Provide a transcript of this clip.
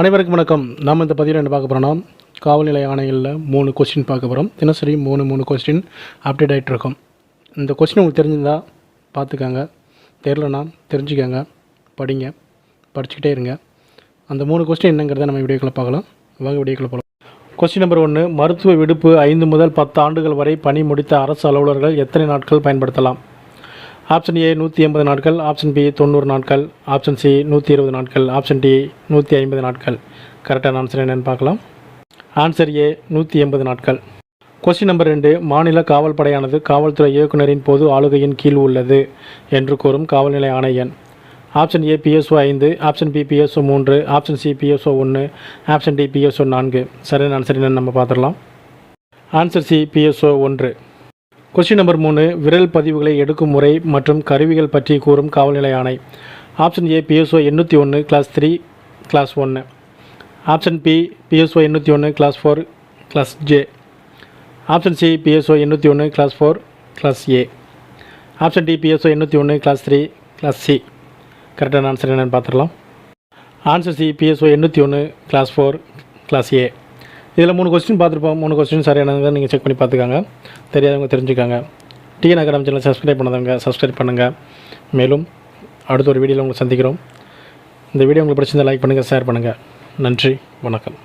அனைவருக்கும் வணக்கம். நாம் இந்த பதிவில் என்ன பார்க்க போகிறோம்னா காவல்நிலை ஆணையில் ஆணைகளில் மூணு கொஸ்டின் பார்க்க போகிறோம் தினசரி மூணு மூணு கொஸ்டின் அப்டேட் ஆகிட்டு இருக்கும். இந்த கொஸ்டின் உங்களுக்கு தெரிஞ்சிருந்தா பார்த்துக்கோங்க. தெரிலனா தெரிஞ்சுக்கங்க. படிங்க. படிச்சுக்கிட்டே இருங்க. அந்த மூணு கொஸ்டின் என்னங்கிறத நம்ம வீடியோக்களை பார்க்கலாம். வாங்க வீடியோக்களை போகலாம் கொஸ்டின் நம்பர் ஒன்று மருத்துவ விடுப்பு ஐந்து முதல் பத்து ஆண்டுகள் வரை பணி முடித்த அரசு அலுவலர்கள் எத்தனை நாட்கள் பயன்படுத்தலாம்? ஆப்ஷன் ஏ நூற்றி எண்பது நாட்கள் ஆப்ஷன் பி தொண்ணூறு நாட்கள் ஆப்ஷன் சி நூற்றி இருபது நாட்கள் ஆப்ஷன் டி நூற்றி ஐம்பது நாட்கள். கரெக்டான ஆன்சர் என்னென்னு பார்க்கலாம். ஆன்சர் ஏ நூற்றி எண்பது நாட்கள். கொஸ்டின் நம்பர் ரெண்டு மாநில காவல் படையானது காவல்துறை இயக்குனரின் பொது ஆளுகையின் கீழ் உள்ளது என்று கூறும் காவல்நிலை ஆணையன். ஆப்ஷன் ஏ பிஎஸ்ஓ ஐந்து ஆப்ஷன் பி பிஎஸ்ஓ மூன்று ஆப்ஷன் சி பிஎஸ்ஓ ஒன்று ஆப்ஷன் டி பிஎஸ்ஓ நான்கு. சரியான ஆன்சர் என்னென்னு நம்ம பார்த்துடலாம். ஆன்சர் சி பிஎஸ்ஓ ஒன்று. கொஸ்டின் நம்பர் மூணு விரல் பதிவுகளை எடுக்கும் முறை மற்றும் கருவிகள் பற்றி கூறும் காவல்நிலை ஆணை. ஆப்ஷன் ஏ பிஎஸ்ஓ எண்ணூற்றி ஒன்று கிளாஸ் த்ரீ கிளாஸ் ஒன்று ஆப்ஷன் பி பிஎஸ்ஓ எண்ணூற்றி ஒன்று class four class J option C PSO எண்ணூற்றி ஒன்று class four class A option D PSO எண்ணூற்றி ஒன்று கிளாஸ் த்ரீ கிளாஸ் சி கரெக்டான ஆன்சர் என்னென்னு பார்த்துடலாம். ஆன்சர் சி பிஎஸ்ஓ எண்ணூற்றி ஒன்று கிளாஸ் ஃபோர் கிளாஸ் ஏ இதில் மூணு கொஸ்டின் பார்த்துருப்போம். மூணு கொஸ்டின் சரியானதை நீங்கள் செக் பண்ணி பார்த்துக்காங்க. தெரியாதவங்க தெரிஞ்சுக்காங்க. டிஎன் அகாடமி சேனல் சப்ஸ்கிரைப் பண்ணாதவங்க சப்ஸ்கிரைப் பண்ணுங்கள் மேலும் அடுத்த ஒரு வீடியோவில் உங்களை சந்திக்கிறோம். இந்த வீடியோ உங்களுக்கு பிடிச்சிருந்தால் லைக் பண்ணுங்கள் ஷேர் பண்ணுங்கள் நன்றி வணக்கம்.